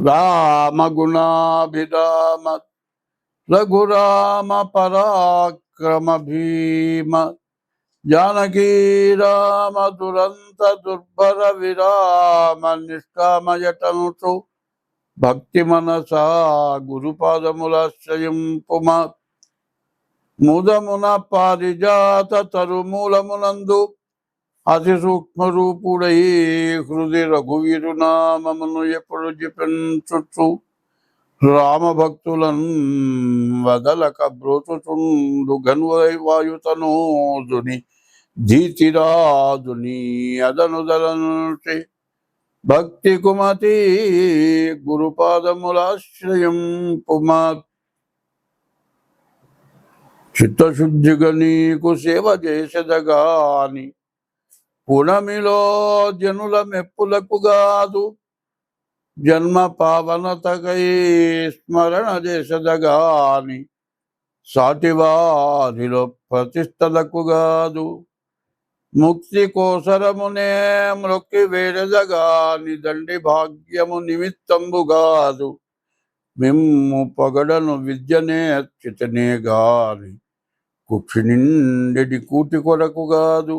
రామగుణాభిరామ రఘురామ పరాక్రమ భీమ జానకీ రామ దురంత దుర్భర విరామ నిష్కామయటనుచు భక్తి మనసా గురుపాదములాశ్రయింపుమ. ముదమున పారిజాత తరుమూలమునందు అతి సూక్ష్మ రూపుడై హృది రఘువీరు నామమును ఎప్పుడు జపించుచు రామభక్తులను వదలక బ్రోచుచుండు గన్వై వాయుతనోదుని ధీతిరాజుని అదనుదలంటి భక్తి కుమతి గురుపాదములాశ్రయం కుమార్ చిత్తశుద్ధిగా నీకు సేవ చేసేదగాని పుణమిలో జనుల మెప్పులకు గాదు. జన్మ పావనతకై స్మరణ చేసదగాని సాటివారిలో ప్రతిష్టలకు గాదు. ముక్తి కోసరమునే మ్రొక్కి వేడదగాని దండి భాగ్యము నిమిత్తంబు గాదు. మిమ్ము పొగడను విద్యనే చితనే గాని కుక్షి నిండెడి కూటి కొరకు గాదు.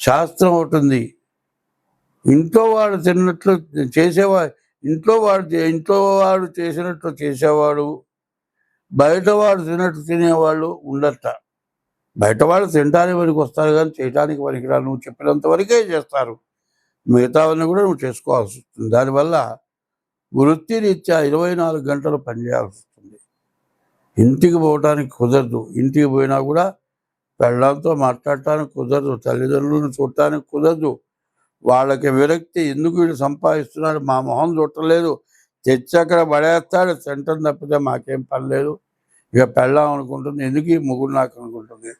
శాస్త్రం ఉంటుంది ఇంట్లో వాడు తిన్నట్లు చేసేవా ఇంట్లో వాడు ఇంట్లో వాడు చేసినట్లు చేసేవాడు బయట వాడు తిన్నట్టు తినేవాళ్ళు ఉండట బయట వాళ్ళు తినడానికి వరకు వస్తారు కానీ చేయడానికి పనికిరా నువ్వు చెప్పినంత వరకే చేస్తారు. మిగతావన్నీ కూడా నువ్వు చేసుకోవాల్సి వస్తుంది. దానివల్ల వృత్తిరీత్యా ఇరవై నాలుగు గంటలు పనిచేయాల్సి వస్తుంది. ఇంటికి పోవటానికి కుదరదు. ఇంటికి పోయినా కూడా పెళ్ళంతో మాట్లాడటానికి కుదరదు తల్లిదండ్రులను చూడటానికి కుదరదు. వాళ్ళకి విరక్తి ఎందుకు వీళ్ళు సంపాదిస్తున్నాడు? మా మొహం చుట్టలేదు తెచ్చి అక్కడ పడేస్తాడు. సెంటర్ తప్పితే మాకేం పని లేదు. ఇక పెళ్ళాం అనుకుంటుంది. ఎందుకు ఈ ముగ్గురు నాకు అనుకుంటుంది?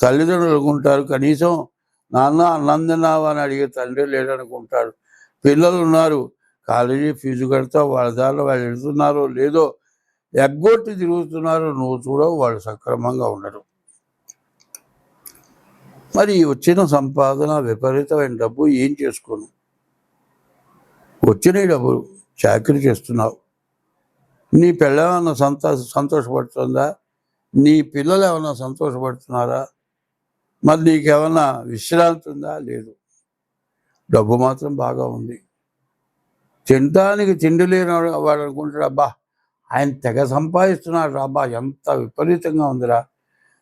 తల్లిదండ్రులు అనుకుంటారు కనీసం నాన్న అన్నం తిన్నావా అని అడిగే తండ్రి లేడనుకుంటాడు. పిల్లలు ఉన్నారు. కాలేజీ ఫీజు కడతా వాళ్ళ దారిలో వాళ్ళు వెళ్తున్నారో లేదో ఎగ్గొట్టి తిరుగుతున్నారో. నువ్వు చూడవు. వాళ్ళు సక్రమంగా ఉండరు. మరి వచ్చిన సంపాదన విపరీతమైన డబ్బు ఏం చేసుకోను? వచ్చిన ఈ డబ్బు చాకరీ చేస్తున్నావు. నీ పిల్లలేమన్నా సంతో సంతోషపడుతుందా? నీ పిల్లలు ఏమన్నా సంతోషపడుతున్నారా? మరి నీకేమన్నా విశ్రాంతి ఉందా? లేదు. డబ్బు మాత్రం బాగా ఉంది. తినడానికి తిండి లేని వాడు వాడు అనుకుంటాడు అబ్బా ఆయన తెగ సంపాదిస్తున్నాడు అబ్బా ఎంత విపరీతంగా ఉందిరా.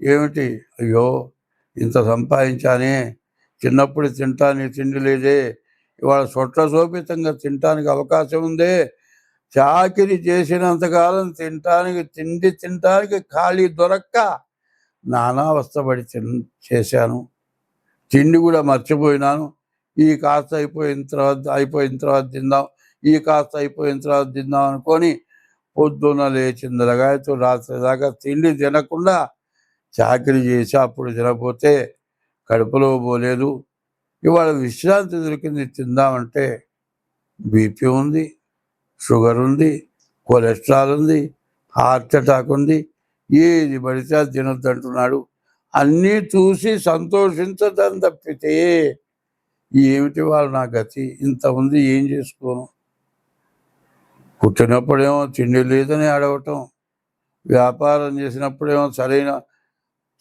ఏమిటి? అయ్యో ఇంత సంపాదించానే చిన్నప్పుడు తింటానికి తిండి లేదే ఇవాళ సొట్ల శోభితంగా తినటానికి అవకాశం ఉందే చాకిరి చేసినంతకాలం తినటానికి తిండి తినటానికి ఖాళీ దొరక్క. నానావస్థపడి తిన్ చేశాను. తిండి కూడా మర్చిపోయినాను. ఈ కాస్త అయిపోయిన తర్వాత అయిపోయిన తర్వాత తిందాం ఈ కాస్త అయిపోయిన తర్వాత తిందాం అనుకొని పొద్దున్న లేచిన రాత్రి దాకా తిండి తినకుండా చాకరీ చేసి అప్పుడు తినకపోతే కడుపులో పోలేదు. ఇవాళ విశ్రాంతి దొరికింది తిందామంటే బీపీ ఉంది షుగర్ ఉంది కొలెస్ట్రాల్ ఉంది హార్ట్ అటాక్ ఉంది ఏది పడితే అది తినొద్దు అంటున్నాడు. అన్నీ చూసి సంతోషించదని తప్పితే ఏమిటి వాళ్ళు నా గతి? ఇంత ఉంది ఏం చేసుకోను? పుట్టినప్పుడేమో తిండి లేదని అడగటం వ్యాపారం చేసినప్పుడేమో సరైన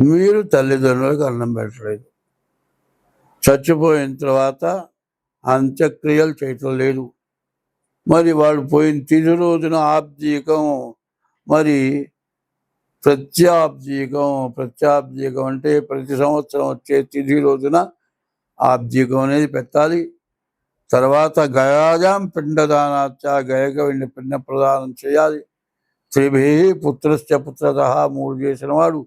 మీరు తల్లిదండ్రులకు అన్నం పెట్టలేదు. చచ్చిపోయిన తర్వాత అంత్యక్రియలు చేయటం లేదు. మరి వాళ్ళు పోయిన తిది రోజున ఆబ్జీకం మరి ప్రత్యాబ్జీకం ప్రత్యాబ్జీకం అంటే ప్రతి సంవత్సరం వచ్చే తిథి రోజున ఆబ్జీకం అనేది పెట్టాలి. తర్వాత గయాజాం పిండదానాచ గయక పిండ ప్రదానం చేయాలి. త్రిభి పుత్రశ్చ పుత్రత మూడు చేసిన వాడు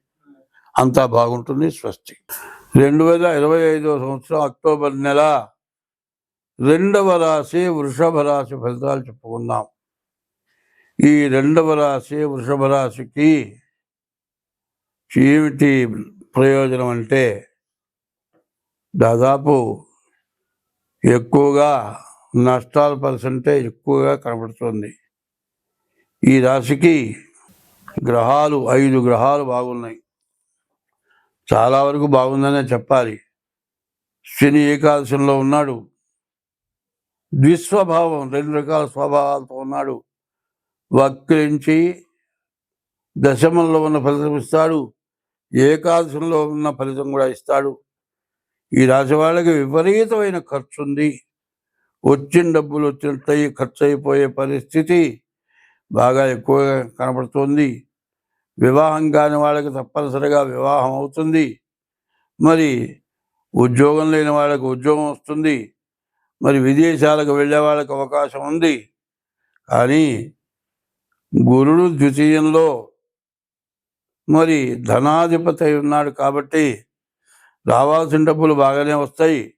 అంతా బాగుంటుంది స్వస్తి. రెండు వేల ఇరవై ఐదవ సంవత్సరం అక్టోబర్ నెల రెండవ రాశి వృషభ రాశి ఫలితాలు చెప్పుకుందాం. ఈ రెండవ రాశి వృషభ రాశికి ఏమిటి ప్రయోజనం అంటే దాదాపు ఎక్కువగా నష్టాల పర్సెంటేజ్ ఎక్కువగా కనబడుతుంది. ఈ రాశికి గ్రహాలు ఐదు గ్రహాలు బాగున్నాయి. చాలా వరకు బాగుందనే చెప్పాలి. శని ఏకాదశంలో ఉన్నాడు. ద్విస్వభావం రెండు రకాల స్వభావాలతో ఉన్నాడు. వక్రించి దశమంలో ఉన్న ఫలితం ఇస్తాడు. ఏకాదశంలో ఉన్న ఫలితం కూడా ఇస్తాడు. ఈ రాశి వాళ్ళకి విపరీతమైన ఖర్చు ఉంది. వచ్చిన డబ్బులు వచ్చినట్టయి ఖర్చు అయిపోయే పరిస్థితి బాగా ఎక్కువగా కనపడుతుంది. వివాహం కాని వాళ్ళకి తప్పనిసరిగా వివాహం అవుతుంది. మరి ఉద్యోగం లేని వాళ్ళకి ఉద్యోగం వస్తుంది. మరి విదేశాలకు వెళ్ళే వాళ్ళకి అవకాశం ఉంది. కానీ గురుడు ద్వితీయంలో మరి ధనాధిపతి ఉన్నాడు కాబట్టి రావాల్సిన డబ్బులు బాగానే వస్తాయి.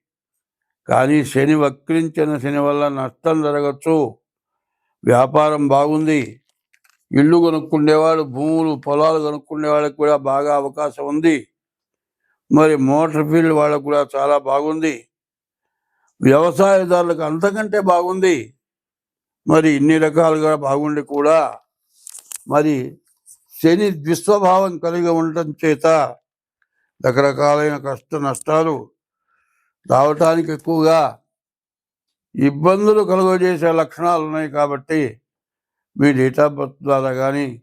కానీ శని వక్రించిన శని వల్ల నష్టం జరగచ్చు. వ్యాపారం బాగుంది. ఇల్లు కొనుక్కునేవాడు భూములు పొలాలు కొనుక్కునే వాళ్ళకి కూడా బాగా అవకాశం ఉంది. మరి మోటార్ ఫీల్డ్ వాళ్ళకు కూడా చాలా బాగుంది. వ్యవసాయదారులకు అంతకంటే బాగుంది. మరి ఇన్ని రకాలుగా బాగుండి కూడా మరి శని ద్విస్వభావం కలిగి ఉండటం చేత రకరకాలైన కష్ట నష్టాలు రావటానికి ఎక్కువగా ఇబ్బందులు కలుగజేసే లక్షణాలు ఉన్నాయి కాబట్టి మీ డేట్ ఆఫ్ బర్త్ ద్వారా కానీ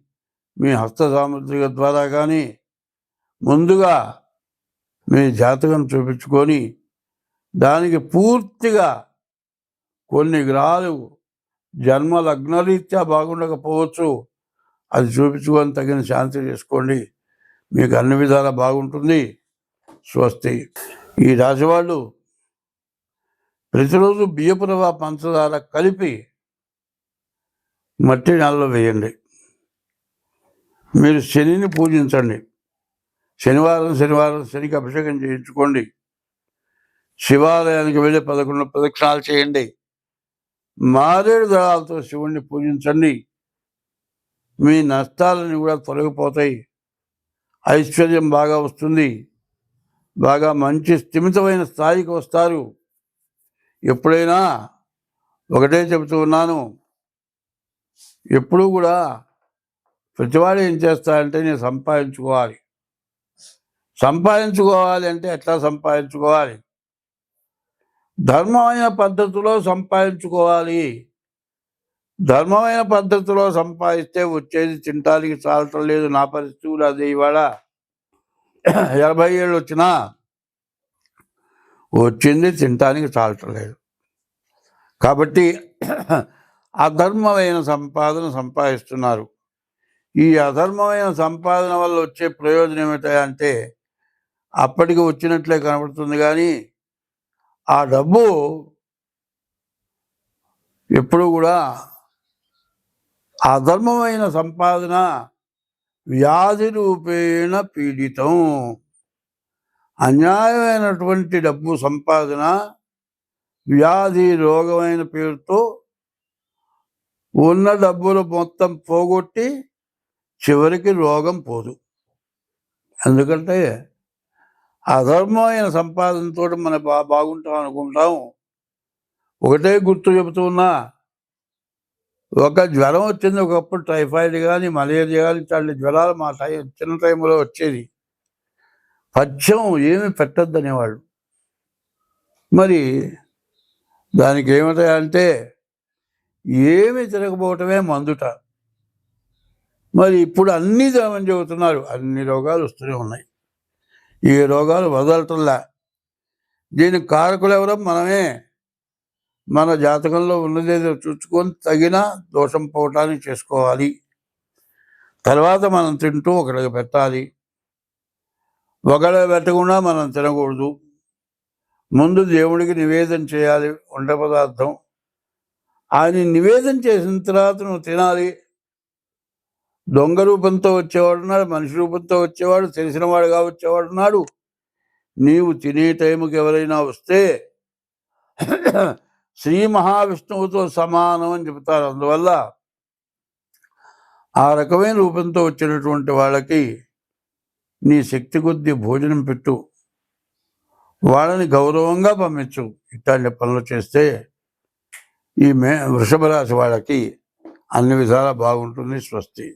మీ హస్త సాముద్రిక ద్వారా కానీ ముందుగా మీ జాతకం చూపించుకొని దానికి పూర్తిగా కొన్ని గ్రహాలు జన్మ లగ్నరీత్యా బాగుండకపోవచ్చు అది చూపించుకొని తగిన శాంతి చేసుకోండి. మీకు అన్ని విధాలా బాగుంటుంది. స్వస్తి. ఈ రాశి వాళ్ళు ప్రతిరోజు బియ్యపురవ పంచదార కలిపి మట్టి నెలలో వేయండి. మీరు శనిని పూజించండి. శనివారం శనివారం శనికి అభిషేకం చేయించుకోండి. శివాలయానికి వెళ్ళి పదకొండు ప్రదక్షిణాలు చేయండి. మారేడు దళాలతో శివుణ్ణి పూజించండి. మీ నష్టాలని కూడా తొలగిపోతాయి. ఐశ్వర్యం బాగా వస్తుంది. బాగా మంచి స్థిమితమైన స్థాయికి వస్తారు. ఎప్పుడైనా ఒకటే చెబుతూ ఉన్నాను ఎప్పుడూ కూడా ప్రతివాడు ఏం చేస్తారంటే నేను సంపాదించుకోవాలి. సంపాదించుకోవాలి అంటే ఎట్లా సంపాదించుకోవాలి? ధర్మమైన పద్ధతిలో సంపాదించుకోవాలి. ధర్మమైన పద్ధతిలో సంపాదిస్తే వచ్చేది తినటానికి చాలటం లేదు. నా పరిస్థితులు అదే ఇవాళ. ఎనభై ఏళ్ళు వచ్చినా వచ్చింది తినటానికి చాలటం లేదు. కాబట్టి అధర్మమైన సంపాదన సంపాదిస్తున్నారు. ఈ అధర్మమైన సంపాదన వల్ల వచ్చే ప్రయోజనం ఏమిటంటే అప్పటికి వచ్చినట్లే కనబడుతుంది కానీ ఆ డబ్బు ఎప్పుడు కూడా అధర్మమైన సంపాదన వ్యాధి రూపేణ పీడితం. అన్యాయమైనటువంటి డబ్బు సంపాదన వ్యాధి రోగమైన పేరుతో ఉన్న డబ్బులు మొత్తం పోగొట్టి చివరికి రోగం పోదు. ఎందుకంటే అధర్మమైన సంపాదనతో మనం బా బాగుంటాం అనుకుంటాం. ఒకటే గుర్తు చెబుతున్నా ఒక జ్వరం వచ్చింది ఒకప్పుడు టైఫాయిడ్ కానీ మలేరియా కానీ ఇట్లాంటి జ్వరాలు మా టై చిన్న టైంలో వచ్చేది. పథ్యం ఏమి పెట్టద్దు అనేవాళ్ళు మరి దానికి ఏమిటంటే ఏమి తిరగబోవటమే మందుట. మరి ఇప్పుడు అన్నీ తినమని చెబుతున్నారు. అన్ని రోగాలు వస్తూనే ఉన్నాయి. ఈ రోగాలు వదలటంలా. దీనికి కారకులు ఎవరో మనమే. మన జాతకంలో ఉన్నదేదో చూసుకొని తగిన దోషం పోవటానికి చేసుకోవాలి. తర్వాత మనం తింటూ ఒకడికి పెట్టాలి. ఒకళ్ళ పెట్టకుండా మనం తినకూడదు. ముందు దేవుడికి నివేదన చేయాలి. వంట పదార్థం ఆయన నివేదన చేసిన తర్వాత నువ్వు తినాలి. దొంగ రూపంతో వచ్చేవాడు ఉన్నాడు మనిషి రూపంతో వచ్చేవాడు తెలిసినవాడుగా వచ్చేవాడు ఉన్నాడు. నీవు తినే టైంకి ఎవరైనా వస్తే శ్రీ మహావిష్ణువుతో సమానం అని చెబుతారు. అందువల్ల ఆ రకమైన రూపంతో వచ్చినటువంటి వాళ్ళకి నీ శక్తి కొద్దీ భోజనం పెట్టు. వాళ్ళని గౌరవంగా పంపించు. ఇట్లాంటి పనులు చేస్తే ఈ మే వృషభ రాశి వాళ్ళకి అన్ని విధాలా బాగుంటుంది స్వస్తి.